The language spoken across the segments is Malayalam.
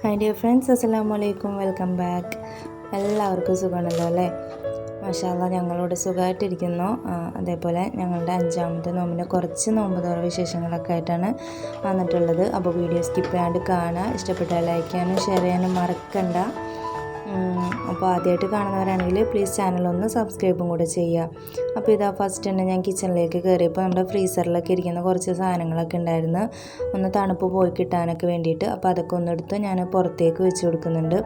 ഹായ് ഡിയർ ഫ്രണ്ട്സ് അസ്സാം വലൈക്കും വെൽക്കം ബാക്ക് എല്ലാവർക്കും സുഖമാണല്ലോ അല്ലേ? മഷാല ഞങ്ങളോട് സുഖമായിട്ടിരിക്കുന്നു. അതേപോലെ ഞങ്ങളുടെ അഞ്ചാമത്തെ നോമ്പിന്റെ കുറച്ച് നോമ്പ് തോറ വിശേഷങ്ങളൊക്കെ ആയിട്ടാണ് വന്നിട്ടുള്ളത്. അപ്പോൾ വീഡിയോ സ്കിപ്പ് ചെയ്യാണ്ട് കാണുക. ഇഷ്ടപ്പെട്ടാൽ ലൈക്ക് ചെയ്യാനും ഷെയർ ചെയ്യാനും മറക്കണ്ട. അപ്പോൾ ആദ്യമായിട്ട് കാണുന്നവരാണെങ്കിൽ പ്ലീസ് ചാനലൊന്ന് സബ്സ്ക്രൈബും കൂടെ ചെയ്യുക. അപ്പോൾ ഇതാ ഫസ്റ്റ് തന്നെ ഞാൻ കിച്ചണിലേക്ക് കയറിയപ്പോൾ നമ്മുടെ ഫ്രീസറിലൊക്കെ ഇരിക്കുന്ന കുറച്ച് സാധനങ്ങളൊക്കെ ഉണ്ടായിരുന്നു. ഒന്ന് തണുപ്പ് പോയി കിട്ടാനൊക്കെ വേണ്ടിയിട്ട്. അപ്പോൾ അതൊക്കെ ഒന്ന് എടുത്ത് ഞാൻ പുറത്തേക്ക് വെച്ച് കൊടുക്കുന്നുണ്ട്.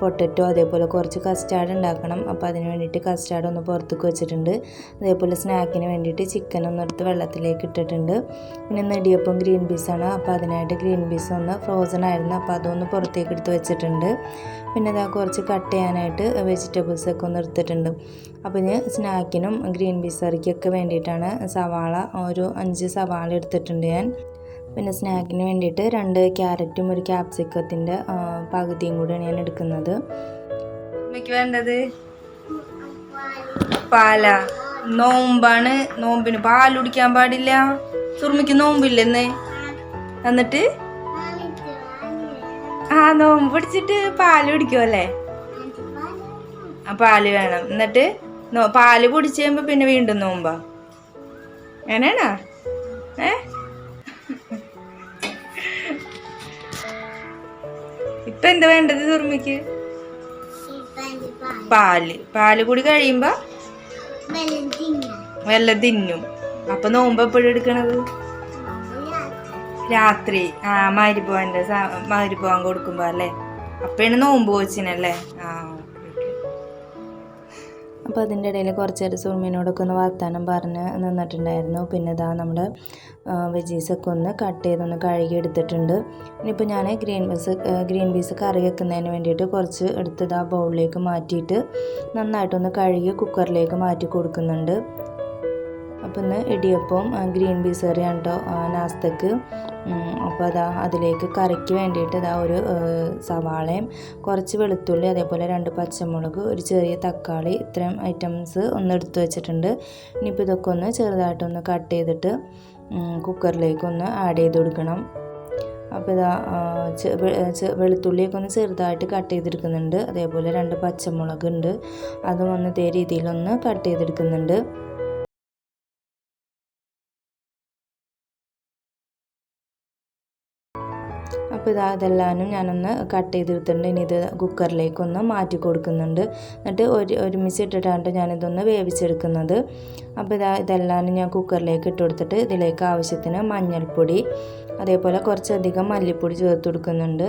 പൊട്ടറ്റോ അതേപോലെ കുറച്ച് കസ്റ്റാർഡ് ഉണ്ടാക്കണം. അപ്പോൾ അതിന് വേണ്ടിയിട്ട് കസ്റ്റാർഡ് ഒന്ന് പുറത്തേക്ക് വെച്ചിട്ടുണ്ട്. അതേപോലെ സ്നാക്കിന് വേണ്ടിയിട്ട് ചിക്കൻ ഒന്ന് എടുത്ത് വെള്ളത്തിലേക്ക് ഇട്ടിട്ടുണ്ട്. പിന്നെ നെടിയപ്പം ഗ്രീൻ പീസാണ് അപ്പോൾ അതിനായിട്ട് ഗ്രീൻ പീസ് ഒന്ന് ഫ്രോസൺ ആയിരുന്നു. അപ്പോൾ അതൊന്ന് പുറത്തേക്ക് എടുത്ത് വെച്ചിട്ടുണ്ട്. പിന്നെ ഇതാ കുറച്ച് കട്ട് ചെയ്യാനായിട്ട് വെജിറ്റബിൾസൊക്കെ ഒന്ന് എടുത്തിട്ടുണ്ട്. അപ്പോൾ ഞാൻ സ്നാക്കിനും ഗ്രീൻ പീസ് വേണ്ടിയിട്ടാണ് സവാള ഒരു അഞ്ച് സവാള എടുത്തിട്ടുണ്ട് ഞാൻ. പിന്നെ സ്നാക്കിന് വേണ്ടിയിട്ട് രണ്ട് ക്യാരറ്റും ഒരു ക്യാപ്സിക്കത്തിന്റെ പകുതിയും കൂടിയാണ് ഞാൻ എടുക്കുന്നത്. അമ്മയ്ക്ക് വേണ്ടത്? പാല. നോമ്പാണ്. നോമ്പിന് പാൽ കുടിക്കാൻ പാടില്ല. സുർമിക്ക് നോമ്പില്ലെന്ന്. എന്നിട്ട്? ആ നോമ്പ് പിടിച്ചിട്ട് പാൽ കുടിക്കുമല്ലേ ആ പാൽ വേണം. എന്നിട്ട്? പാൽ കുടിച്ച് കഴിയുമ്പോൾ പിന്നെ വീണ്ടും നോമ്പാ. അങ്ങനെയാണോ? ഏ? ഇപ്പൊ എന്താ വേണ്ടത് ദുർമിക്ക് പാൽ. പാൽ കൂടി കഴിയുമ്പോ? വെള്ളം തിന്നും. അപ്പൊ നോമ്പ് എപ്പോഴും എടുക്കണത്? രാത്രി. ആ മാരിപ്പോവാന്റെ മാരിപ്പോവാൻ കൊടുക്കുമ്പോ അല്ലേ? അപ്പഴാണ് നോമ്പ് വെച്ചിനല്ലേ? ആ. അപ്പോൾ അതിന്റെ ഇടയിൽ കുറച്ച് നേരം സുർമീനോടൊക്കെ ഒന്ന് വർത്താനം പറഞ്ഞ് നിന്നിട്ടുണ്ടായിരുന്നു. പിന്നെ ഇതാ നമ്മുടെ വെജീസൊക്കെ ഒന്ന് കട്ട് ചെയ്തൊന്ന് കഴുകി എടുത്തിട്ടുണ്ട് ഇനിയിപ്പോൾ ഞാൻ ഗ്രീൻ പീസ് ഗ്രീൻ പീസ് കറി വെക്കുന്നതിന് വേണ്ടിയിട്ട് കുറച്ച് എടുത്തത് ആ ബൗളിലേക്ക് മാറ്റിയിട്ട് നന്നായിട്ടൊന്ന് കഴുകി കുക്കറിലേക്ക് മാറ്റി കൊടുക്കുന്നുണ്ട്. അപ്പോൾ ഇന്ന് ഇടിയപ്പം ഗ്രീൻ പീസ് കറിയാണ് കേട്ടോ നാസ്തക്ക്. അപ്പോൾ അതാ അതിലേക്ക് കറിക്ക് വേണ്ടിയിട്ട് ഇതാ ഒരു സവാളയും കുറച്ച് വെളുത്തുള്ളി അതേപോലെ രണ്ട് പച്ചമുളക് ഒരു ചെറിയ തക്കാളി ഇത്രയും ഐറ്റംസ് ഒന്ന് എടുത്തു വെച്ചിട്ടുണ്ട്. ഇനിയിപ്പോൾ ഇതൊക്കെ ഒന്ന് ചെറുതായിട്ടൊന്ന് കട്ട് ചെയ്തിട്ട് കുക്കറിലേക്കൊന്ന് ആഡ് ചെയ്ത് കൊടുക്കണം. അപ്പോൾ ഇതാ വെളുത്തുള്ളിയൊക്കെ ഒന്ന് ചെറുതായിട്ട് കട്ട് ചെയ്തെടുക്കുന്നുണ്ട്. അതേപോലെ രണ്ട് പച്ചമുളക് ഉണ്ട് അതും ഒന്ന് ഇതേ രീതിയിലൊന്ന് കട്ട് ചെയ്തെടുക്കുന്നുണ്ട്. അപ്പോൾ ഇതാ ഇതെല്ലാനും ഞാനൊന്ന് കട്ട് ചെയ്തെടുത്തിട്ടുണ്ട്. ഇനി ഇത് കുക്കറിലേക്കൊന്ന് മാറ്റി കൊടുക്കുന്നുണ്ട്. എന്നിട്ട് ഒരു ഒരുമിച്ച് ഇട്ടിട്ടാണ് ഞാനിതൊന്ന് വേവിച്ചെടുക്കുന്നത്. അപ്പോൾ ഇതാ ഇതെല്ലാനും ഞാൻ കുക്കറിലേക്ക് ഇട്ട് കൊടുത്തിട്ട് ഇതിലേക്ക് ആവശ്യത്തിന് മഞ്ഞൾപ്പൊടി അതേപോലെ കുറച്ചധികം മല്ലിപ്പൊടി ചേർത്ത് കൊടുക്കുന്നുണ്ട്.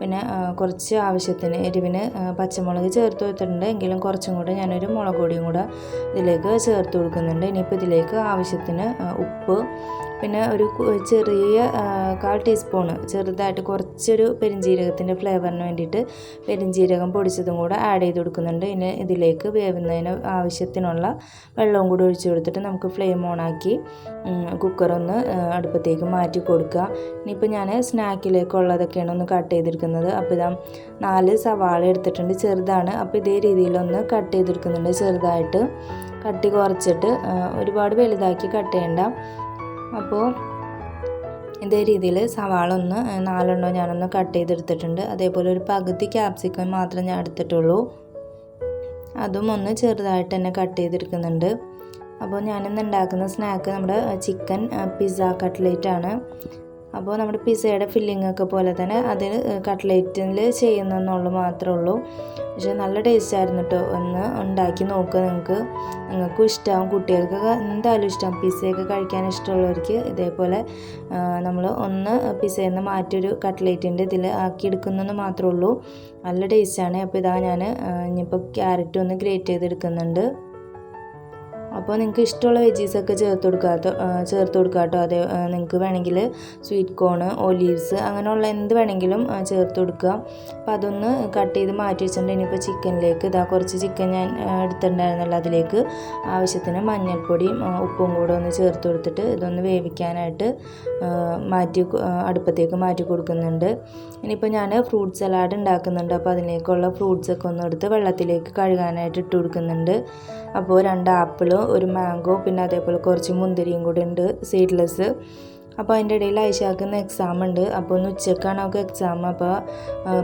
പിന്നെ കുറച്ച് ആവശ്യത്തിന് എരിവിന് പച്ചമുളക് ചേർത്ത് കൊടുത്തിട്ടുണ്ട്. എങ്കിലും കുറച്ചും കൂടെ ഞാനൊരു മുളക് പൊടിയും കൂടെ ഇതിലേക്ക് ചേർത്ത് കൊടുക്കുന്നുണ്ട്. ഇനിയിപ്പോൾ ഇതിലേക്ക് ആവശ്യത്തിന് ഉപ്പ് പിന്നെ ഒരു ചെറിയ കാൽ ടീസ്പൂണ് ചെറുതായിട്ട് കുറച്ചൊരു പെരിഞ്ജീരകത്തിന്റെ ഫ്ലേവറിന് വേണ്ടിയിട്ട് പെരിഞ്ജീരകം പൊടിച്ചതും കൂടെ ആഡ് ചെയ്ത് കൊടുക്കുന്നുണ്ട്. ഇനി ഇതിലേക്ക് വേവുന്നതിന് ആവശ്യത്തിനുള്ള വെള്ളവും കൂടി ഒഴിച്ച് കൊടുത്തിട്ട് നമുക്ക് ഫ്ലെയിം ഓണാക്കി കുക്കറൊന്ന് അടുപ്പത്തേക്ക് മാറ്റി കൊടുക്കുക. ഇനിയിപ്പോൾ ഞാൻ സ്നാക്കിലേക്കുള്ളതൊക്കെയാണ് ഒന്ന് കട്ട് ചെയ്തെടുക്കുന്നത്. അപ്പോൾ ഇതാ നാല് സവാള എടുത്തിട്ടുണ്ട് ചെറുതാണ്. അപ്പോൾ ഇതേ രീതിയിലൊന്ന് കട്ട് ചെയ്തെടുക്കുന്നുണ്ട് ചെറുതായിട്ട്. കട്ടി കുറച്ചിട്ട് ഒരുപാട് വലുതാക്കി കട്ട് ചെയ്യണ്ട. അപ്പോൾ ഇതേ രീതിയിൽ സവാള ഒന്ന് നാലെണ്ണം ഞാനൊന്ന് കട്ട് ചെയ്തെടുത്തിട്ടുണ്ട്. അതേപോലെ ഒരു പകുതി ക്യാപ്സിക്കം മാത്രം ഞാൻ എടുത്തിട്ടുള്ളൂ. അതും ഒന്ന് ചെറുതായിട്ട് തന്നെ കട്ട് ചെയ്തെടുക്കുന്നുണ്ട്. അപ്പോൾ ഞാനിന്ന് ഉണ്ടാക്കുന്ന സ്നാക്ക് നമ്മുടെ ചിക്കൻ പിസ്സ കട്ട്ലേറ്റ് ആണ്. അപ്പോൾ നമ്മുടെ പിസയുടെ ഫില്ലിംഗ് ഒക്കെ പോലെ തന്നെ അതിൽ കട്ട്ലേറ്റിൽ ചെയ്യുന്നെന്നുള്ളൂ മാത്രമേ ഉള്ളൂ. പക്ഷെ നല്ല ടേസ്റ്റ് ആയിരുന്നു കേട്ടോ ഒന്ന് ഉണ്ടാക്കി നോക്കുക നിങ്ങൾക്ക് നിങ്ങൾക്കും ഇഷ്ടമാവും കുട്ടികൾക്കൊക്കെ എന്തായാലും ഇഷ്ടം പിസയൊക്കെ കഴിക്കാൻ ഇഷ്ടമുള്ളവർക്ക് ഇതേപോലെ നമ്മൾ ഒന്ന് പിസയിൽ നിന്ന് മാറ്റിയൊരു കട്ട്ലേറ്റിന്റെ ഇതിൽ ആക്കി എടുക്കുന്നെന്ന് മാത്രമേ ഉള്ളൂ. നല്ല ടേസ്റ്റാണ്. അപ്പോൾ ഇതാ ഞാൻ ഇനിയിപ്പോൾ ക്യാരറ്റ് ഒന്ന് ഗ്രേറ്റ് ചെയ്തെടുക്കുന്നുണ്ട്. അപ്പോൾ നിങ്ങൾക്ക് ഇഷ്ടമുള്ള വെജീസൊക്കെ ചേർത്ത് കൊടുക്കാട്ടോ ചേർത്ത് കൊടുക്കാട്ടോ അതെ നിങ്ങൾക്ക് വേണമെങ്കിൽ സ്വീറ്റ് കോൺ ഒലീവ്സ് അങ്ങനെയുള്ള എന്ത് വേണമെങ്കിലും ചേർത്ത് കൊടുക്കുക അപ്പോൾ അതൊന്ന് കട്ട് ചെയ്ത് മാറ്റി വെച്ചിട്ടുണ്ട്. ഇനിയിപ്പോൾ ചിക്കനിലേക്ക് ഇതാ കുറച്ച് ചിക്കൻ ഞാൻ എടുത്തിട്ടുണ്ടായിരുന്നല്ലോ. അതിലേക്ക് ആവശ്യത്തിന് മഞ്ഞൾപ്പൊടിയും ഉപ്പും കൂടെ ഒന്ന് ചേർത്ത് കൊടുത്തിട്ട് ഇതൊന്ന് വേവിക്കാനായിട്ട് മാറ്റി അടുപ്പത്തേക്ക് മാറ്റി കൊടുക്കുന്നുണ്ട്. ഇനിയിപ്പോൾ ഞാൻ ഫ്രൂട്ട് സലാഡ് ഉണ്ടാക്കുന്നുണ്ട്. അപ്പോൾ അതിലേക്കുള്ള ഫ്രൂട്ട്സൊക്കെ ഒന്ന് എടുത്ത് വെള്ളത്തിലേക്ക് കഴുകാനായിട്ട് ഇട്ട് കൊടുക്കുന്നുണ്ട്. അപ്പോൾ രണ്ട് ആപ്പിളും ഒരു മാംഗോ പിന്നെ അതേപോലെ കുറച്ച് മുന്തിരിയും കൂടെ ഉണ്ട് സീഡ്ലെസ് അപ്പോൾ അതിന്റെ ഇടയിൽ ഐഷാക്കുന്ന എക്സാം ഉണ്ട്. അപ്പോൾ ഒന്ന് ഉച്ചക്കാണ് അവൾക്ക് എക്സാം അപ്പോൾ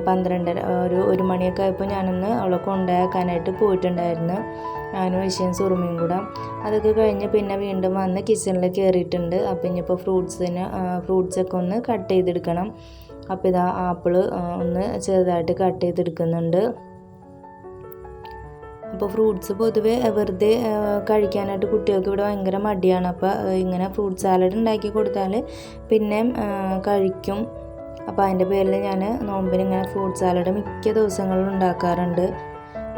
പന്ത്രണ്ടര ഒരു ഒരു മണിയൊക്കെ ആയപ്പോൾ ഞാനൊന്ന് അവളെ കൊണ്ടാക്കാനായിട്ട് പോയിട്ടുണ്ടായിരുന്നു. ഞാനും ഐഷയും സുറുമയും കൂടെ. അതൊക്കെ കഴിഞ്ഞ് പിന്നെ വീണ്ടും വന്ന് കിച്ചണിൽ കയറിയിട്ടുണ്ട് അപ്പോൾ ഇനിയിപ്പോൾ ഫ്രൂട്ട്സിന് ഫ്രൂട്ട്സൊക്കെ ഒന്ന് കട്ട് ചെയ്തെടുക്കണം. അപ്പോൾ ഇതാ ആപ്പിൾ ഒന്ന് ചെറുതായിട്ട് കട്ട് ചെയ്തെടുക്കുന്നുണ്ട്. അപ്പോൾ ഫ്രൂട്ട്സ് പൊതുവേ വെറുതെ കഴിക്കാനായിട്ട് കുട്ടികൾക്ക് ഇവിടെ ഭയങ്കര മടിയാണ്. അപ്പോൾ ഇങ്ങനെ ഫ്രൂട്ട് സാലഡ് ഉണ്ടാക്കി കൊടുത്താൽ പിന്നെ കഴിക്കും. അപ്പോൾ അതിന്റെ പേരിൽ ഞാൻ നോമ്പിന് ഇങ്ങനെ ഫ്രൂട്ട് സാലഡ് മിക്ക ദിവസങ്ങളിലും ഉണ്ടാക്കാറുണ്ട്.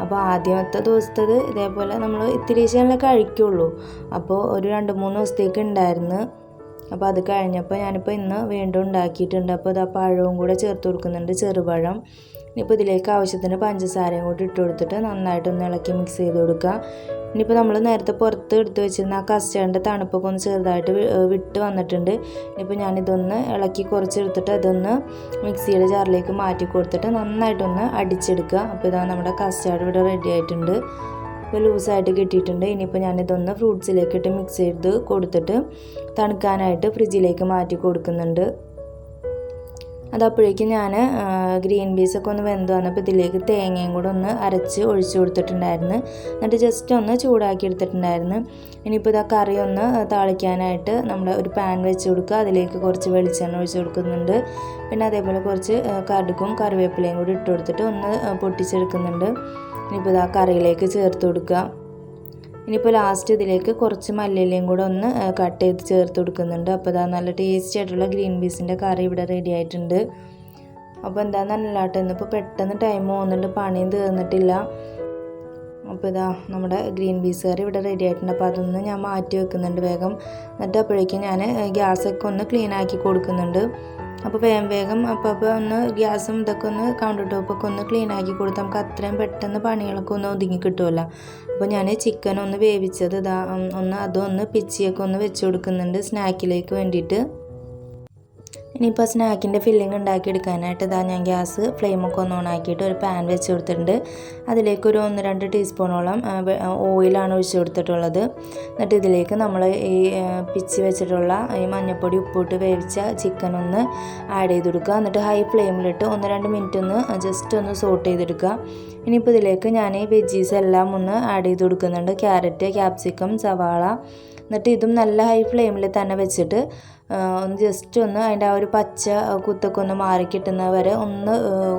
അപ്പോൾ ആദ്യമത്തെ ദിവസത്തത് ഇതേപോലെ നമ്മൾ ഇത്തിരി ശേഷം കഴിക്കുള്ളൂ. അപ്പോൾ ഒരു രണ്ട് മൂന്ന് ദിവസത്തേക്ക് ഉണ്ടായിരുന്നു. അപ്പോൾ അത് കഴിഞ്ഞപ്പോൾ ഞാനിപ്പോൾ ഇന്ന് വീണ്ടും ഉണ്ടാക്കിയിട്ടുണ്ട്. അപ്പോൾ ഇത് ആ പഴവും കൂടെ ചേർത്ത് കൊടുക്കുന്നുണ്ട് ചെറുപഴം. ഇനിയിപ്പോൾ ഇതിലേക്ക് ആവശ്യത്തിന് പഞ്ചസാരയും കൂടി ഇട്ട് കൊടുത്തിട്ട് നന്നായിട്ടൊന്ന് ഇളക്കി മിക്സ് ചെയ്ത് കൊടുക്കുക. ഇനിയിപ്പോൾ നമ്മൾ നേരത്തെ പുറത്ത് എടുത്ത് വെച്ചിരുന്ന ആ കസ്റ്റേർഡിന്റെ തണുപ്പൊക്കെ ഒന്ന് ചെറുതായിട്ട് വിട്ട് വന്നിട്ടുണ്ട്. ഇനിയിപ്പോൾ ഞാനിതൊന്ന് ഇളക്കി കുറച്ചെടുത്തിട്ട് അതൊന്ന് മിക്സിയുടെ ജാറിലേക്ക് മാറ്റി കൊടുത്തിട്ട് നന്നായിട്ടൊന്ന് അടിച്ചെടുക്കുക. അപ്പോൾ ഇതാ നമ്മുടെ കസ്റ്റേർഡ് ഇവിടെ റെഡി ആയിട്ടുണ്ട്. ഇപ്പോൾ ലൂസായിട്ട് കിട്ടിയിട്ടുണ്ട്. ഇനിയിപ്പോൾ ഞാനിതൊന്ന് ഫ്രൂട്ട്സിലേക്കിട്ട് മിക്സ് ചെയ്ത് കൊടുത്തിട്ട് തണുക്കാനായിട്ട് ഫ്രിഡ്ജിലേക്ക് മാറ്റി കൊടുക്കുന്നുണ്ട്. അതപ്പോഴേക്കും ഞാൻ ഗ്രീൻ പീസൊക്കെ ഒന്ന് വെന്ത് വന്നപ്പോൾ ഇതിലേക്ക് തേങ്ങയും കൂടെ ഒന്ന് അരച്ച് ഒഴിച്ച് കൊടുത്തിട്ടുണ്ടായിരുന്നു. എന്നിട്ട് ജസ്റ്റ് ഒന്ന് ചൂടാക്കി എടുത്തിട്ടുണ്ടായിരുന്നു. ഇനിയിപ്പോൾ ഇതാ കറി ഒന്ന് താളിക്കാനായിട്ട് നമ്മൾ ഒരു പാൻ വെച്ച് കൊടുക്കുക. അതിലേക്ക് കുറച്ച് വെളിച്ചെണ്ണ ഒഴിച്ച് കൊടുക്കുന്നുണ്ട്. പിന്നെ അതേപോലെ കുറച്ച് കടുക്കും കടുകും കറിവേപ്പിലയും കൂടി ഇട്ട് കൊടുത്തിട്ട് ഒന്ന് പൊട്ടിച്ചെടുക്കുന്നുണ്ട്. ഇനിയിപ്പോൾ ഇതാ കറിയിലേക്ക് ചേർത്ത് കൊടുക്കുക. ഇനിയിപ്പോൾ ലാസ്റ്റ് ഇതിലേക്ക് കുറച്ച് മല്ലിയിലയും കൂടെ ഒന്ന് കട്ട് ചെയ്ത് ചേർത്ത് കൊടുക്കുന്നുണ്ട്. അപ്പോൾ അതാ നല്ല ടേസ്റ്റി ആയിട്ടുള്ള ഗ്രീൻ പീസിന്റെ കറി ഇവിടെ റെഡി ആയിട്ടുണ്ട്. അപ്പോൾ എന്താണെന്നല്ലാട്ടെ ഇന്നിപ്പോൾ പെട്ടെന്ന് ടൈം പോകുന്നുണ്ട് പണിയും തീർന്നിട്ടില്ല. അപ്പോൾ ഇതാ നമ്മുടെ ഗ്രീൻ പീസ് കറി ഇവിടെ റെഡി ആയിട്ടുണ്ട്. അപ്പോൾ അതൊന്ന് ഞാൻ മാറ്റി വെക്കുന്നുണ്ട് വേഗം. എന്നിട്ട് അപ്പോഴേക്കും ഞാൻ ഗ്യാസൊക്കെ ഒന്ന് ക്ലീൻ ആക്കി കൊടുക്കുന്നുണ്ട്. അപ്പോൾ വേഗം വേഗം അപ്പോൾ അപ്പോൾ ഒന്ന് ഗ്യാസും ഇതൊക്കെ ഒന്ന് കൗണ്ടർ ടോപ്പൊക്കെ ഒന്ന് ക്ലീൻ ആക്കി കൊടുത്ത് നമുക്ക് അത്രയും പെട്ടെന്ന് പണികളൊക്കെ ഒന്ന് ഒതുങ്ങി കിട്ടുമല്ലോ. അപ്പോൾ ഞാൻ ചിക്കൻ ഒന്ന് വേവിച്ചത് ഇതാ ഒന്ന് അതൊന്ന് പിച്ചിയൊക്കെ ഒന്ന് വെച്ച് കൊടുക്കുന്നുണ്ട് സ്നാക്കിലേക്ക് വേണ്ടിയിട്ട്. ഇനിയിപ്പോൾ സ്നാക്കിന്റെ ഫില്ലിംഗ് ഉണ്ടാക്കിയെടുക്കാനായിട്ട് ഇതാ ഞാൻ ഗ്യാസ് ഫ്ലെയിമൊക്കെ ഒന്ന് ഓണാക്കിയിട്ട് ഒരു പാൻ വെച്ച് കൊടുത്തിട്ടുണ്ട്. അതിലേക്ക് ഒരു ഒന്ന് രണ്ട് ടീസ്പൂണോളം ഓയിലാണ് ഒഴിച്ച് കൊടുത്തിട്ടുള്ളത്. എന്നിട്ട് ഇതിലേക്ക് നമ്മൾ ഈ പിച്ചി വെച്ചിട്ടുള്ള ഈ മഞ്ഞൾപ്പൊടി ഉപ്പിട്ട് വേവിച്ച ചിക്കൻ ഒന്ന് ആഡ് ചെയ്ത് കൊടുക്കുക എന്നിട്ട് ഹൈ ഫ്ലെയിമിലിട്ട് ഒന്ന് രണ്ട് മിനിറ്റ് ഒന്ന് ജസ്റ്റ് ഒന്ന് സോട്ട് ചെയ്തെടുക്കുക. ഇനിയിപ്പോൾ ഇതിലേക്ക് ഞാൻ ഈ വെജീസ് എല്ലാം ഒന്ന് ആഡ് ചെയ്ത് കൊടുക്കുന്നുണ്ട്. ക്യാരറ്റ് ക്യാപ്സിക്കം സവാള. എന്നിട്ട് ഇതും നല്ല ഹൈ ഫ്ലെയിമിൽ തന്നെ വെച്ചിട്ട് ഒന്ന് ജസ്റ്റ് ഒന്ന് അതിന്റെ ആ ഒരു പച്ച കുത്തൊക്കെ ഒന്ന് മാറി കിട്ടുന്നത് വരെ ഒന്ന്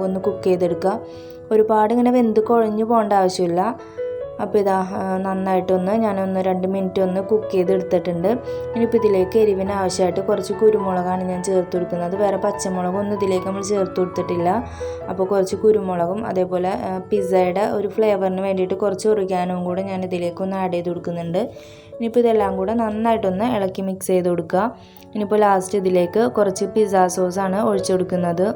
ഒന്ന് കുക്ക് ചെയ്തെടുക്കുക. ഒരുപാട് ഇങ്ങനെ വെന്ത് കുഴഞ്ഞു പോകേണ്ട ആവശ്യമില്ല. അപ്പോൾ ഇതാ നന്നായിട്ടൊന്ന് ഞാനൊന്ന് രണ്ട് മിനിറ്റ് ഒന്ന് കുക്ക് ചെയ്തെടുത്തിട്ടുണ്ട്. ഇനിയിപ്പോൾ ഇതിലേക്ക് എരിവിന് ആവശ്യമായിട്ട് കുറച്ച് കുരുമുളകാണ് ഞാൻ ചേർത്ത് കൊടുക്കുന്നത്. വേറെ പച്ചമുളകും ഒന്നും ഇതിലേക്ക് നമ്മൾ ചേർത്ത് കൊടുത്തിട്ടില്ല. അപ്പോൾ കുറച്ച് കുരുമുളകും അതേപോലെ പിസ്സയുടെ ഒരു ഫ്ലേവറിന് വേണ്ടിയിട്ട് കുറച്ച് ഉറുകാനും കൂടെ ഞാൻ ഇതിലേക്ക് ഒന്ന് ആഡ് ചെയ്ത് കൊടുക്കുന്നുണ്ട്. ഇനിയിപ്പോൾ ഇതെല്ലാം കൂടെ നന്നായിട്ടൊന്ന് ഇളക്കി മിക്സ് ചെയ്ത് കൊടുക്കുക. ഇനിയിപ്പോൾ ലാസ്റ്റ് ഇതിലേക്ക് കുറച്ച് പിസ്സ സോസാണ് ഒഴിച്ചു കൊടുക്കുന്നത്.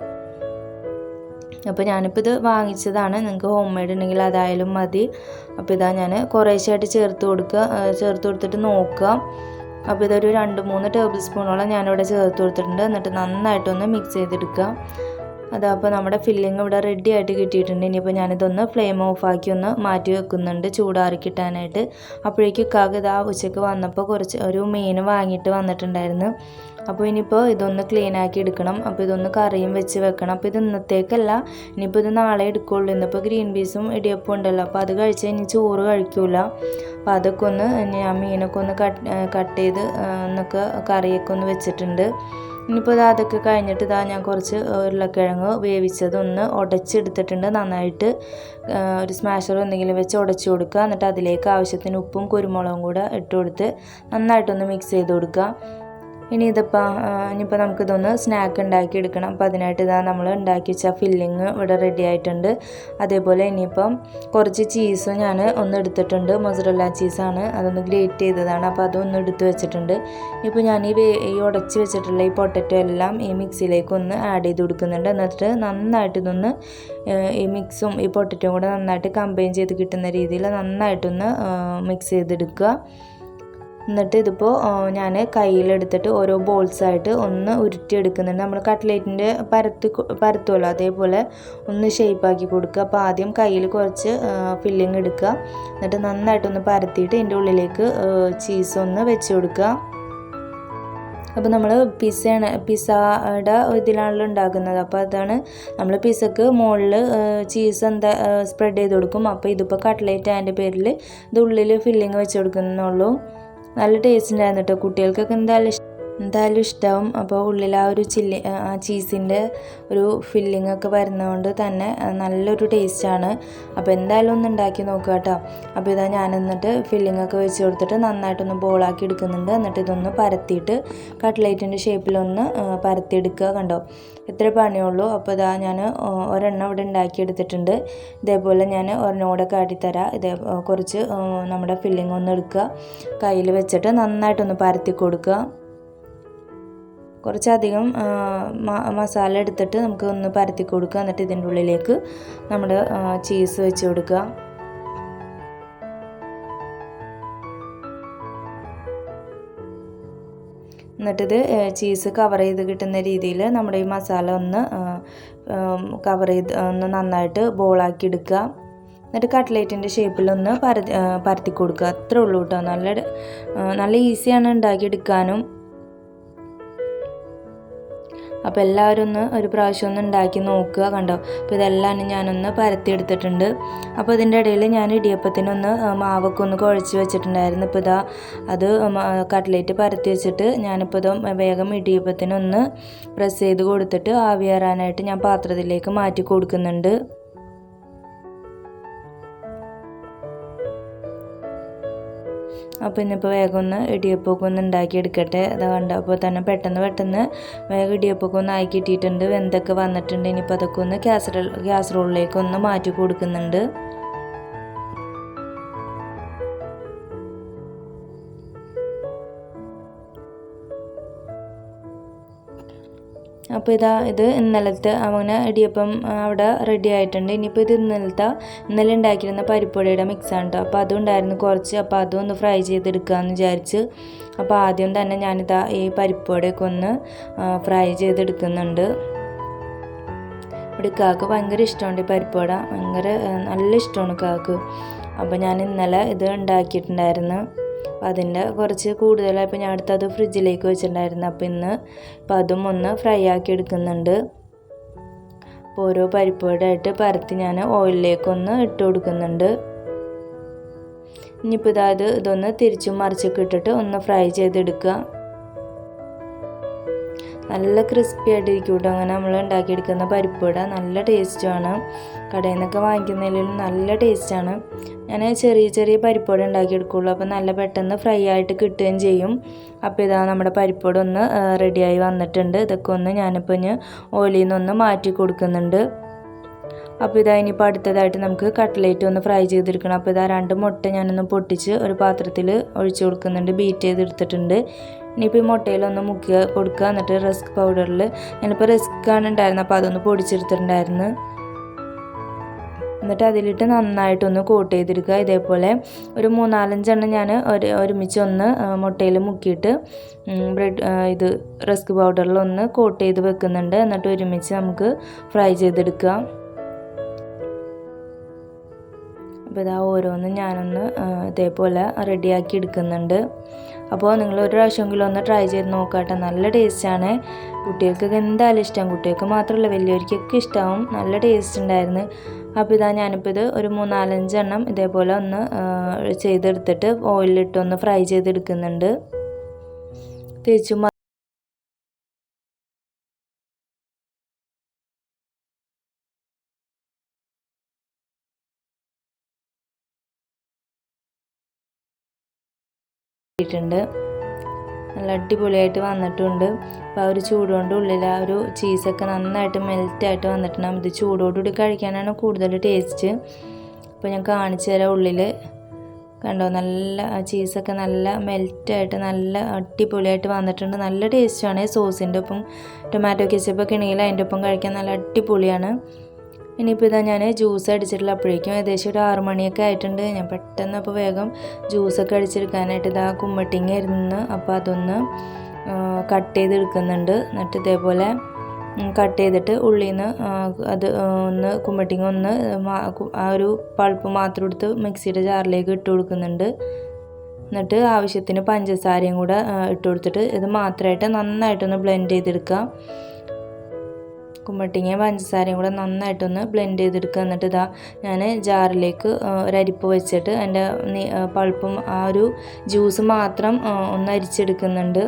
അപ്പോൾ ഞാനിപ്പോൾ ഇത് വാങ്ങിച്ചതാണ്. നിങ്ങൾക്ക് ഹോം മെയ്ഡ് ഉണ്ടെങ്കിൽ അതായാലും മതി. അപ്പോൾ ഇതാ ഞാൻ കുറേശ്ശായിട്ട് ചേർത്ത് കൊടുക്കുക ചേർത്ത് കൊടുത്തിട്ട് നോക്കുക. അപ്പോൾ ഇതൊരു രണ്ട് മൂന്ന് ടേബിൾ സ്പൂണോളം ഞാനിവിടെ ചേർത്ത് കൊടുത്തിട്ടുണ്ട്. എന്നിട്ട് നന്നായിട്ടൊന്ന് മിക്സ് ചെയ്തെടുക്കുക. അതാ അപ്പോൾ നമ്മുടെ ഫില്ലിങ് ഇവിടെ റെഡി ആയിട്ട് കിട്ടിയിട്ടുണ്ട്. ഇനിയിപ്പോൾ ഞാനിതൊന്ന് ഫ്ലെയിം ഓഫാക്കി ഒന്ന് മാറ്റി വെക്കുന്നുണ്ട് ചൂടാറി കിട്ടാനായിട്ട് അപ്പോഴേക്കും ഇക്കാക്ക് ഇതാ ഉച്ചയ്ക്ക് വന്നപ്പോൾ കുറച്ച് ഒരു മീൻ വാങ്ങിയിട്ട് വന്നിട്ടുണ്ടായിരുന്നു. അപ്പോൾ ഇനിയിപ്പോൾ ഇതൊന്ന് ക്ലീൻ ആക്കി എടുക്കണം. അപ്പോൾ ഇതൊന്ന് കറിയും വെച്ച് വെക്കണം. അപ്പോൾ ഇത് ഇന്നത്തേക്കല്ല ഇനിയിപ്പോൾ ഇത് നാളെ എടുക്കുള്ളൂ. ഇന്നിപ്പോൾ ഗ്രീൻ പീസും ഇടിയപ്പം ഉണ്ടല്ലോ. അപ്പോൾ അത് കഴിച്ച് ഇനി ചോറ് കഴിക്കൂല. അപ്പോൾ അതൊക്കെ ഒന്ന് ഞാൻ മീനൊക്കെ ഒന്ന് കട്ട് കട്ട് ചെയ്ത് എന്നൊക്കെ കറിയൊക്കെ ഒന്ന് വെച്ചിട്ടുണ്ട്. ഇനിയിപ്പോൾ ഇത് അതൊക്കെ കഴിഞ്ഞിട്ട് ഇതാ ഞാൻ കുറച്ച് ഉരുളക്കിഴങ്ങ് വേവിച്ചതൊന്ന് ഉടച്ചെടുത്തിട്ടുണ്ട് നന്നായിട്ട് ഒരു സ്മാഷർ എന്തെങ്കിലും വെച്ച് ഉടച്ചു കൊടുക്കുക. എന്നിട്ട് അതിലേക്ക് ആവശ്യത്തിന് ഉപ്പും കുരുമുളകും കൂടെ ഇട്ട് കൊടുത്ത് നന്നായിട്ടൊന്ന് മിക്സ് ചെയ്ത് കൊടുക്കുക. ഇനി ഇതിപ്പോൾ ഇനിയിപ്പോൾ നമുക്കിതൊന്ന് സ്നാക്ക് ഉണ്ടാക്കി എടുക്കണം. അപ്പോൾ അതിനായിട്ട് ഇതാ നമ്മൾ ഉണ്ടാക്കി വെച്ച ഫില്ലിങ് ഇവിടെ റെഡി ആയിട്ടുണ്ട്. അതേപോലെ ഇനിയിപ്പം കുറച്ച് ചീസ് ഞാൻ ഒന്ന് എടുത്തിട്ടുണ്ട്. മൊസറല്ല ചീസാണ് അതൊന്ന് ഗ്രേറ്റ് ചെയ്തതാണ്. അപ്പോൾ അതൊന്ന് എടുത്ത് വെച്ചിട്ടുണ്ട്. ഇപ്പോൾ ഞാൻ ഈ ഈ ഉടച്ച് വെച്ചിട്ടുള്ള ഈ പൊട്ടറ്റോ എല്ലാം ഈ മിക്സിയിലേക്ക് ഒന്ന് ആഡ് ചെയ്ത് കൊടുക്കുന്നുണ്ട്. എന്നിട്ട് നന്നായിട്ട് ഇതൊന്ന് ഈ മിക്സും ഈ പൊട്ടറ്റോ കൂടെ നന്നായിട്ട് കമ്പൈൻ ചെയ്ത് കിട്ടുന്ന രീതിയിൽ നന്നായിട്ടൊന്ന് മിക്സ് ചെയ്തെടുക്കുക. എന്നിട്ട് ഇതിപ്പോൾ ഞാൻ കയ്യിലെടുത്തിട്ട് ഓരോ ബോൾസായിട്ട് ഒന്ന് ഉരുട്ടിയെടുക്കുന്നുണ്ട്. നമ്മൾ കട്ട്ലേറ്റിന്റെ പരത്തി പരത്തുമല്ലോ അതേപോലെ ഒന്ന് ഷേപ്പാക്കി കൊടുക്കുക. അപ്പോൾ ആദ്യം കയ്യിൽ കുറച്ച് ഫില്ലിങ് എടുക്കുക. എന്നിട്ട് നന്നായിട്ടൊന്ന് പരത്തിയിട്ട് ഇതിന്റെ ഉള്ളിലേക്ക് ചീസ് ഒന്ന് വെച്ച് കൊടുക്കുക. അപ്പോൾ നമ്മൾ പിസ്സയാണ് പിസ്സയുടെ ഇതിലാണല്ലോ ഉണ്ടാക്കുന്നത്. അപ്പോൾ അതാണ് നമ്മൾ പിസ്സക്ക് മുകളിൽ ചീസ് എന്താ സ്പ്രെഡ് ചെയ്ത് കൊടുക്കും. അപ്പോൾ ഇതിപ്പോൾ കട്ട്ലേറ്റ് അതിന്റെ പേരിൽ ഇത് ഉള്ളിൽ ഫില്ലിങ് വെച്ച് കൊടുക്കുന്നുള്ളൂ. നല്ല ടേസ്റ്റ് ഉണ്ടായിരുന്നു കേട്ടോ കുട്ടികൾക്കൊക്കെ എന്തായാലും എന്തായാലും ഇഷ്ടമാവും അപ്പോൾ ഉള്ളിൽ ആ ഒരു ചില്ലി ആ ചീസിന്റെ ഒരു ഫില്ലിംഗ് ഒക്കെ വരുന്നതുകൊണ്ട് തന്നെ നല്ലൊരു ടേസ്റ്റാണ് അപ്പോൾ എന്തായാലും ഒന്ന് ഉണ്ടാക്കി നോക്കുക കേട്ടോ. അപ്പോൾ ഇതാ ഞാൻ എന്നിട്ട് ഫില്ലിംഗ് ഒക്കെ വെച്ച് കൊടുത്തിട്ട് നന്നായിട്ടൊന്ന് ബോളാക്കി എടുക്കുന്നുണ്ട്. എന്നിട്ട് ഇതൊന്ന് പരത്തിയിട്ട് കട്ട്ലേറ്റിന്റെ ഷേപ്പിലൊന്ന് പരത്തിയെടുക്കുക കണ്ടോ. ഇത്ര പണിയുള്ളൂ. അപ്പോൾ ഇതാ ഞാൻ ഒരെണ്ണം ഇവിടെ ഉണ്ടാക്കിയെടുത്തിട്ടുണ്ട് ഇതേപോലെ ഞാൻ ഒരെണ്ണം കൂടെ കാട്ടിത്തരാം. ഇതേ കുറച്ച് നമ്മുടെ ഫില്ലിംഗ് ഒന്ന് എടുക്കുക. കയ്യിൽ വെച്ചിട്ട് നന്നായിട്ടൊന്ന് പരത്തി കൊടുക്കുക. കുറച്ചധികം മസാല എടുത്തിട്ട് നമുക്ക് ഒന്ന് പരത്തി കൊടുക്കുക. എന്നിട്ട് ഇതിന്റെ ഉള്ളിലേക്ക് നമ്മുടെ ചീസ് വെച്ച് കൊടുക്കുക. എന്നിട്ടിത് ചീസ് കവർ ചെയ്ത് കിട്ടുന്ന രീതിയിൽ നമ്മുടെ ഈ മസാല ഒന്ന് കവർ ചെയ്ത് ഒന്ന് നന്നായിട്ട് ബോളാക്കി എടുക്കുക. എന്നിട്ട് കട്ട്ലേറ്റിന്റെ ഷേപ്പിലൊന്ന് പരത്തി പരത്തി കൊടുക്കുക. അത്രേ ഉള്ളൂ കേട്ടോ. നല്ല നല്ല ഈസിയാണ് ഉണ്ടാക്കിയെടുക്കാനും അപ്പോൾ എല്ലാവരും ഒന്ന് ഒരു പ്രാവശ്യം ഒന്ന് ഉണ്ടാക്കി നോക്കുക കണ്ടോ? അപ്പോൾ ഇതെല്ലാം ഞാനൊന്ന് പരത്തിയെടുത്തിട്ടുണ്ട്. അപ്പോൾ ഇതിന്റെ ഇടയിൽ ഞാൻ ഇടിയപ്പത്തിനൊന്ന് മാവൊക്കെ ഒന്ന് കുഴച്ച് വെച്ചിട്ടുണ്ടായിരുന്നു. ഇപ്പോൾ ഇതാ അത് കട്ട്ലേറ്റ് പരത്തി വെച്ചിട്ട് ഞാനിപ്പോൾ ഇത് വേഗം ഇടിയപ്പത്തിനൊന്ന് പ്രസ് ചെയ്ത് കൊടുത്തിട്ട് ആവിയേറാനായിട്ട് ഞാൻ പാത്രത്തിലേക്ക് മാറ്റി കൊടുക്കുന്നുണ്ട്. അപ്പോൾ ഇന്നിപ്പോൾ വേഗം ഒന്ന് ഇടിയപ്പമൊക്കെ ഒന്ന് ഉണ്ടാക്കിയെടുക്കട്ടെ. അത് അപ്പോൾ തന്നെ പെട്ടെന്ന് പെട്ടെന്ന് വേഗം ഇടിയപ്പമൊക്കെ ഒന്ന് ആക്കി കിട്ടിയിട്ടുണ്ട്. വെന്തൊക്കെ വന്നിട്ടുണ്ട്. ഇനിയിപ്പോൾ അതൊക്കെ ഒന്ന് ഗ്യാസ് റോളിലേക്ക് ഒന്ന് മാറ്റി കൊടുക്കുന്നുണ്ട്. അപ്പോൾ ഇതാ ഇത് ഇന്നലത്തെ അങ്ങനെ ഇടിയപ്പം അവിടെ റെഡി ആയിട്ടുണ്ട്. ഇനിയിപ്പോൾ ഇത് ഇന്നലത്തെ ഇന്നലെ ഉണ്ടാക്കിയിരുന്ന പരിപ്പൊടിയുടെ മിക്സാണ് കേട്ടോ അപ്പോൾ അതുണ്ടായിരുന്നു കുറച്ച്. അപ്പോൾ അതും ഒന്ന് ഫ്രൈ ചെയ്തെടുക്കാമെന്ന് വിചാരിച്ച്. അപ്പോൾ ആദ്യം തന്നെ ഞാനിതാ ഈ പരിപ്പൊടിയൊക്കെ ഒന്ന് ഫ്രൈ ചെയ്തെടുക്കുന്നുണ്ട്. ഇവിടെ കാക്ക് ഭയങ്കര ഇഷ്ടമുണ്ട് ഈ പരിപ്പോട ഭയങ്കര നല്ല ഇഷ്ടമാണ് കാക്ക്. അപ്പോൾ ഞാൻ ഇന്നലെ ഇത് ഉണ്ടാക്കിയിട്ടുണ്ടായിരുന്നു. അപ്പോൾ അതിന്റെ കുറച്ച് കൂടുതലായപ്പോൾ ഞാൻ അടുത്തത് ഫ്രിഡ്ജിലേക്ക് വെച്ചിട്ടുണ്ടായിരുന്നു. അപ്പോൾ ഇന്ന് അപ്പോൾ അതും ഒന്ന് ഫ്രൈ ആക്കി എടുക്കുന്നുണ്ട്. അപ്പോൾ ഓരോ പരിപ്പോടായിട്ട് പരത്തി ഞാൻ ഓയിലിലേക്കൊന്ന് ഇട്ട് കൊടുക്കുന്നുണ്ട്. ഇനിയിപ്പോൾ ഇതായത് ഇതൊന്ന് തിരിച്ചും മറിച്ചൊക്കെ ഇട്ടിട്ട് ഒന്ന് ഫ്രൈ ചെയ്തെടുക്കുക. നല്ല ക്രിസ്പി ആയിട്ടിരിക്കും കേട്ടോ അങ്ങനെ നമ്മൾ ഉണ്ടാക്കിയെടുക്കുന്ന പരിപ്പുവട നല്ല ടേസ്റ്റുമാണ് കടയിൽ നിന്നൊക്കെ വാങ്ങിക്കുന്നതിലും നല്ല ടേസ്റ്റാണ് ഞാൻ ചെറിയ ചെറിയ പരിപ്പുവട ഉണ്ടാക്കിയെടുക്കുള്ളൂ. അപ്പോൾ നല്ല പെട്ടെന്ന് ഫ്രൈ ആയിട്ട് കിട്ടുകയും ചെയ്യും. അപ്പോൾ ഇതാ നമ്മുടെ പരിപ്പുവട ഒന്ന് റെഡിയായി വന്നിട്ടുണ്ട്. ഇതൊക്കെ ഒന്ന് ഞാനിപ്പോൾ ഇനി ഓലയിൽ നിന്നൊന്ന് മാറ്റി കൊടുക്കുന്നുണ്ട്. അപ്പോൾ ഇതാ ഇനിയിപ്പോൾ അടുത്തതായിട്ട് നമുക്ക് കട്ട്ലേറ്റ് ഒന്ന് ഫ്രൈ ചെയ്തെടുക്കണം. അപ്പോൾ ഇതാ രണ്ട് മുട്ട ഞാനൊന്ന് പൊട്ടിച്ച് ഒരു പാത്രത്തിൽ ഒഴിച്ചു കൊടുക്കുന്നുണ്ട്. ബീറ്റ് ചെയ്തെടുത്തിട്ടുണ്ട്. ഇനിയിപ്പോൾ ഈ മുട്ടയിലൊന്ന് മുക്കി കൊടുക്കുക. എന്നിട്ട് റസ്ക് പൗഡറിൽ ഞാനിപ്പോൾ റിസ്ക്കാണ് ഉണ്ടായിരുന്നത് അപ്പോൾ അതൊന്ന് പൊടിച്ചെടുത്തിട്ടുണ്ടായിരുന്നു. എന്നിട്ട് അതിലിട്ട് നന്നായിട്ടൊന്ന് കോട്ട് ചെയ്തെടുക്കുക ഇതേപോലെ ഒരു മൂന്നാലഞ്ചെണ്ണം ഞാൻ ഒരു ഒരുമിച്ച് ഒന്ന് മുട്ടയിൽ മുക്കിയിട്ട് ബ്രെഡ് ഇത് റസ്ക് പൗഡറിൽ ഒന്ന് കോട്ട് ചെയ്ത് വെക്കുന്നുണ്ട്. എന്നിട്ട് ഒരുമിച്ച് നമുക്ക് ഫ്രൈ ചെയ്തെടുക്കുക അപ്പോൾ ഇതാ ഓരോന്നും ഞാനൊന്ന് ഇതേപോലെ റെഡിയാക്കി എടുക്കുന്നുണ്ട്. അപ്പോൾ നിങ്ങൾ ഒരു പ്രാവശ്യമെങ്കിലും ഒന്ന് ട്രൈ ചെയ്ത് നോക്കട്ടെ. നല്ല ടേസ്റ്റാണ് കുട്ടികൾക്കൊക്കെ എന്തായാലും ഇഷ്ടം. കുട്ടികൾക്ക് മാത്രമല്ല വലിയവർക്കൊക്കെ ഇഷ്ടമാവും നല്ല ടേസ്റ്റ് ഉണ്ടായിരുന്നു. അപ്പോൾ ഇതാ ഞാനിപ്പോൾ ഇത് ഒരു മൂന്നാലഞ്ചെണ്ണം ഇതേപോലെ ഒന്ന് ചെയ്തെടുത്തിട്ട് ഓയിലിട്ട് ഒന്ന് ഫ്രൈ ചെയ്തെടുക്കുന്നുണ്ട്. തിരിച്ചും കിട്ടിയിട്ടുണ്ട്. നല്ല അടിപൊളിയായിട്ട് വന്നിട്ടുണ്ട്. അപ്പോൾ ആ ഒരു ചൂടുകൊണ്ട് ഉള്ളിൽ ആ ഒരു ചീസൊക്കെ നന്നായിട്ട് മെൽറ്റായിട്ട് വന്നിട്ടുണ്ട്. ഇത് ചൂടോടുകൂടി കഴിക്കാനാണ് കൂടുതൽ ടേസ്റ്റ് അപ്പോൾ ഞാൻ കാണിച്ചു തരാം ഉള്ളിൽ കണ്ടോ? നല്ല ചീസൊക്കെ നല്ല മെൽറ്റായിട്ട് നല്ല അടിപൊളിയായിട്ട് വന്നിട്ടുണ്ട്. നല്ല ടേസ്റ്റാണ് സോസിന്റെ ഒപ്പം. ടൊമാറ്റോ കെച്ചപ്പൊക്കെ ഉണ്ടെങ്കിൽ അതിന്റെ ഒപ്പം കഴിക്കാൻ നല്ല അടിപൊളിയാണ്. ഇനിയിപ്പോൾ ഇതാ ഞാൻ ജ്യൂസ് അടിച്ചിട്ടുള്ള അപ്പോഴേക്കും ഏകദേശം ഒരു ആറു മണിയൊക്കെ ആയിട്ടുണ്ട്. ഞാൻ പെട്ടെന്ന് അപ്പോൾ വേഗം ജ്യൂസൊക്കെ അടിച്ചെടുക്കാനായിട്ട് ഇതാ കുമ്മട്ടിങ്ങ ഇരുന്ന് അപ്പോൾ അതൊന്ന് കട്ട് ചെയ്തെടുക്കുന്നുണ്ട്. എന്നിട്ട് ഇതേപോലെ കട്ട് ചെയ്തിട്ട് ഉള്ളിൽ നിന്ന് അത് ഒന്ന് കുമ്മട്ടിങ്ങ ഒന്ന് ആ ഒരു പൾപ്പ് മാത്രം എടുത്ത് മിക്സിയുടെ ജാറിലേക്ക് ഇട്ട് കൊടുക്കുന്നുണ്ട്. എന്നിട്ട് ആവശ്യത്തിന് പഞ്ചസാരയും കൂടെ ഇട്ട് കൊടുത്തിട്ട് ഇത് മാത്രമായിട്ട് നന്നായിട്ടൊന്ന് ബ്ലെൻഡ് ചെയ്തെടുക്കുക കുമ്മട്ടിങ്ങയും പഞ്ചസാരയും കൂടെ നന്നായിട്ടൊന്ന് ബ്ലെൻഡ് ചെയ്തെടുക്കുക എന്നിട്ട് ഇതാ ഞാൻ ജാറിലേക്ക് ഒരരിപ്പ് വെച്ചിട്ട് എന്റെ പൾപ്പും ആ ഒരു ജ്യൂസ് മാത്രം ഒന്ന് അരിച്ചെടുക്കുന്നുണ്ട്.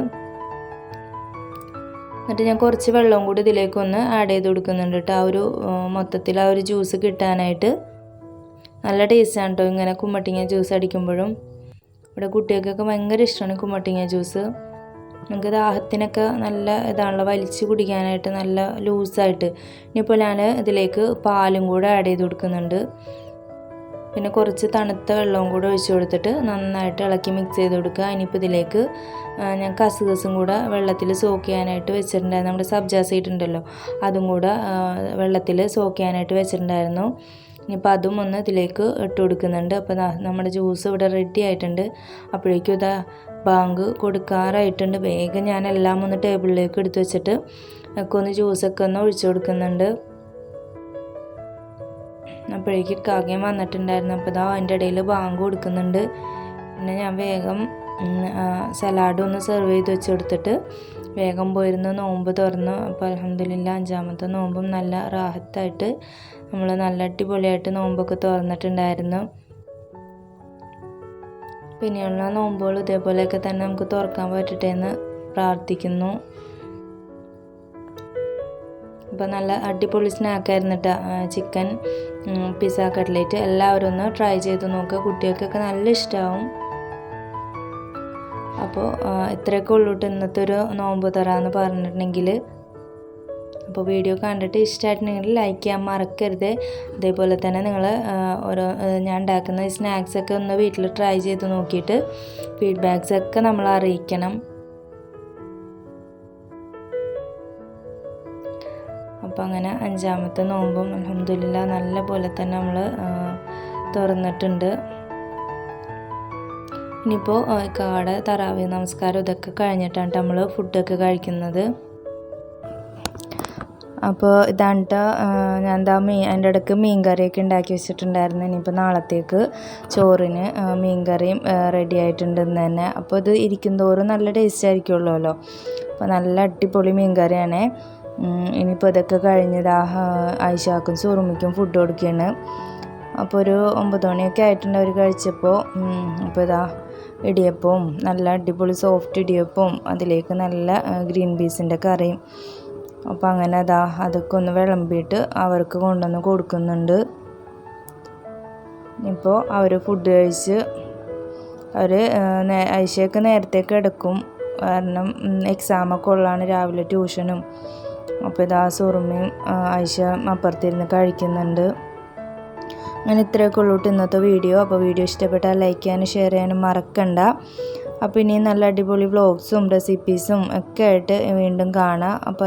എന്നിട്ട് ഞാൻ കുറച്ച് വെള്ളവും കൂടി ഇതിലേക്ക് ഒന്ന് ആഡ് ചെയ്ത് കൊടുക്കുന്നുണ്ട് കേട്ടോ. ആ ഒരു മൊത്തത്തിൽ ആ ഒരു ജ്യൂസ് കിട്ടാനായിട്ട്. നല്ല ടേസ്റ്റാണ് കേട്ടോ ഇങ്ങനെ കുമ്മട്ടിങ്ങ ജ്യൂസ് അടിക്കുമ്പോഴും. ഇവിടെ കുട്ടികൾക്കൊക്കെ ഭയങ്കര ഇഷ്ടമാണ് കുമ്മട്ടിങ്ങ ജ്യൂസ് നമുക്ക് ദാഹത്തിനൊക്കെ നല്ല ഇതാണല്ലോ വലിച്ച് കുടിക്കാനായിട്ട് നല്ല ലൂസായിട്ട്. ഇനിയിപ്പോൾ ഞാൻ ഇതിലേക്ക് പാലും കൂടെ ആഡ് ചെയ്ത് കൊടുക്കുന്നുണ്ട്. പിന്നെ കുറച്ച് തണുത്ത വെള്ളവും കൂടെ ഒഴിച്ച് കൊടുത്തിട്ട് നന്നായിട്ട് ഇളക്കി മിക്സ് ചെയ്ത് കൊടുക്കുക. ഇനിയിപ്പോൾ ഇതിലേക്ക് ഞാൻ കസുകസും കൂടെ വെള്ളത്തിൽ സോക്ക് ചെയ്യാനായിട്ട് വെച്ചിട്ടുണ്ടായിരുന്നു. നമ്മുടെ സബ്ജാസ് ഉണ്ടല്ലോ അതും കൂടെ വെള്ളത്തിൽ സോക്ക് ചെയ്യാനായിട്ട് വെച്ചിട്ടുണ്ടായിരുന്നു. ഇനിയിപ്പോൾ അതും ഒന്ന് ഇതിലേക്ക് ഇട്ട് കൊടുക്കുന്നുണ്ട്. അപ്പോൾ നമ്മുടെ ജ്യൂസ് ഇവിടെ റെഡി ആയിട്ടുണ്ട്. അപ്പോഴേക്കും ഇതാ ബാങ്ക് കൊടുക്കാറായിട്ടുണ്ട്. വേഗം ഞാൻ എല്ലാം ഒന്ന് ടേബിളിലേക്ക് എടുത്തു വെച്ചിട്ട് ഒക്കെ ഒന്ന് ജ്യൂസൊക്കെ ഒന്ന് ഒഴിച്ചു കൊടുക്കുന്നുണ്ട്. അപ്പോഴേക്ക് കാക്കയും വന്നിട്ടുണ്ടായിരുന്നു. അപ്പോൾ ഇതാ അതിന്റെ ഇടയിൽ ബാങ്ക് കൊടുക്കുന്നുണ്ട്. പിന്നെ ഞാൻ വേഗം സലാഡ് ഒന്ന് സെർവ് ചെയ്ത് വെച്ച് കൊടുത്തിട്ട് വേഗം പോയിരുന്നു. നോമ്പ് തുറന്നു. അപ്പോൾ അലഹമില്ല അഞ്ചാമത്തെ നോമ്പും നല്ല റാഹത്തായിട്ട് നമ്മൾ നല്ല അടിപൊളിയായിട്ട് നോമ്പൊക്കെ തുറന്നിട്ടുണ്ടായിരുന്നു. പിന്നെയുള്ള നോമ്പുകൾ ഇതേപോലെയൊക്കെ തന്നെ നമുക്ക് തുറക്കാൻ പറ്റട്ടെ എന്ന് പ്രാർത്ഥിക്കുന്നു. അപ്പോൾ നല്ല അടിപൊളി സ്നാക്കായിരുന്നു കേട്ടോ ചിക്കൻ പിസ്സ കട്ട്ലേറ്റ് എല്ലാവരും ഒന്ന് ട്രൈ ചെയ്ത് നോക്കുക കുട്ടികൾക്കൊക്കെ നല്ല ഇഷ്ടമാവും അപ്പോൾ ഇത്രയൊക്കെ ഉള്ളൂട്ട് ഇന്നത്തെ ഒരു നോമ്പ് തരാമെന്ന് പറഞ്ഞിട്ടുണ്ടെങ്കിൽ. അപ്പോൾ വീഡിയോ കണ്ടിട്ട് ഇഷ്ടമായിട്ടുണ്ടെങ്കിൽ ലൈക്ക് ചെയ്യാൻ മറക്കരുത്. അതേപോലെ തന്നെ നിങ്ങൾ ഓരോ ഞാൻ ഉണ്ടാക്കുന്ന സ്നാക്സൊക്കെ ഒന്ന് വീട്ടിൽ ട്രൈ ചെയ്ത് നോക്കിയിട്ട് ഫീഡ്ബാക്സ് ഒക്കെ നമ്മൾ അറിയിക്കണം. അപ്പോൾ അങ്ങനെ അഞ്ചാമത്തെ നോമ്പും അലഹമില്ല നല്ല പോലെ തന്നെ നമ്മൾ തുറന്നിട്ടുണ്ട്. ഇനിയിപ്പോൾ കാട് തറാവി നമസ്കാരം ഇതൊക്കെ കഴിഞ്ഞിട്ടാണ് നമ്മൾ ഫുഡൊക്കെ കഴിക്കുന്നത്. അപ്പോൾ ഇതാണ് ഞാൻ എന്താ മീൻ അതിന്റെ ഇടയ്ക്ക് മീൻ കറിയൊക്കെ ഉണ്ടാക്കി വെച്ചിട്ടുണ്ടായിരുന്നു. ഇനിയിപ്പോൾ നാളത്തേക്ക് ചോറിന് മീൻ കറിയും റെഡി ആയിട്ടുണ്ടെന്ന് തന്നെ. അപ്പോൾ ഇത് ഇരിക്കും തോറും നല്ല ടേസ്റ്റ് ആയിരിക്കുമല്ലോ അപ്പോൾ നല്ല അടിപൊളി മീൻ കറിയാണ് ഇനിയിപ്പോൾ ഇതൊക്കെ കഴിഞ്ഞതാ ആയിഷാക്കും സുറുമിക്കും ഫുഡ് കൊടുക്കുകയാണ് അപ്പോൾ ഒരു ഒമ്പത് മണിയൊക്കെ ആയിട്ടുണ്ട് അവർ കഴിച്ചപ്പോൾ അപ്പോൾ ഇതാ ഇടിയപ്പവും നല്ല അടിപൊളി സോഫ്റ്റ് ഇടിയപ്പവും അതിലേക്ക് നല്ല ഗ്രീൻ പീസിന്റെ കറിയും അപ്പോൾ അങ്ങനെ അതാ അതൊക്കെ ഒന്ന് വിളമ്പിയിട്ട് അവർക്ക് കൊണ്ടുവന്ന് കൊടുക്കുന്നുണ്ട്. ഇപ്പോൾ അവർ ഫുഡ് കഴിച്ച് അവർ ഐശയൊക്കെ നേരത്തെ കിടക്കും. കാരണം എക്സാമൊക്കെ ഉള്ളതാണ് രാവിലെ ട്യൂഷനും. അപ്പോൾ ഇതാ സുറുമയും ഐശ അപ്പുറത്തിരുന്ന് കഴിക്കുന്നുണ്ട്. അങ്ങനെ ഇത്രയൊക്കെ ഉള്ളൂട്ട് ഇന്നത്തെ വീഡിയോ. അപ്പോൾ വീഡിയോ ഇഷ്ടപ്പെട്ടാൽ ലൈക്ക് ചെയ്യാനും ഷെയർ ചെയ്യാനും മറക്കണ്ട. അപ്പോൾ ഇനി നല്ല അടിപൊളി വ്ളോഗ്സും റെസിപ്പീസും ഒക്കെ ആയിട്ട് വീണ്ടും കാണാം. അപ്പോൾ